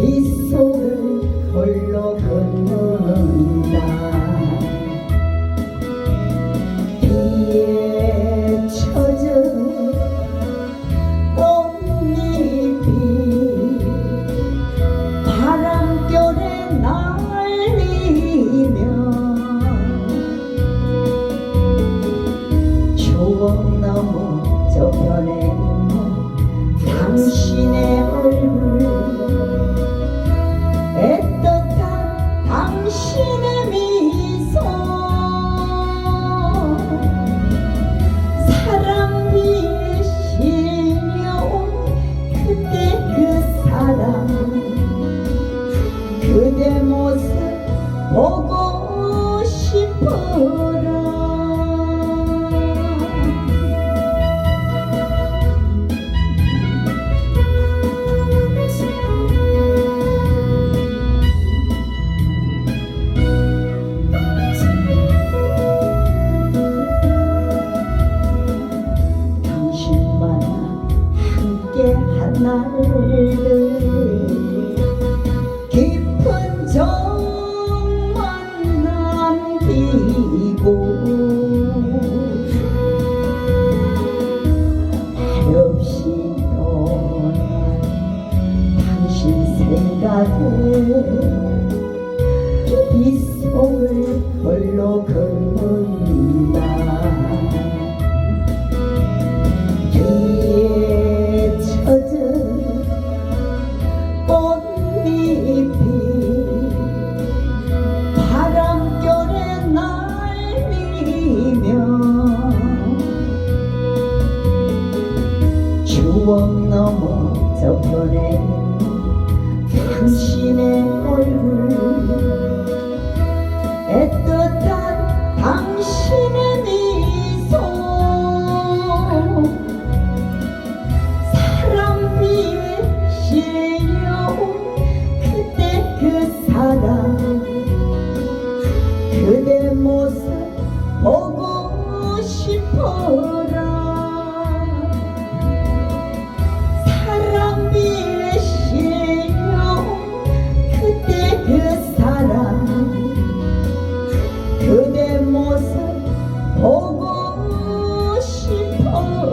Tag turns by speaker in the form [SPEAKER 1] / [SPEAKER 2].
[SPEAKER 1] 빗속을 홀로 걷는다. 비에 젖은 꽃잎이 바람결에 날리며 추억 넘어 저편에 깊은 정만 남기고 말없이 떠난 당신 생각에 이 속을 홀로 추억 넘어 저편에 당신의 얼굴 哦。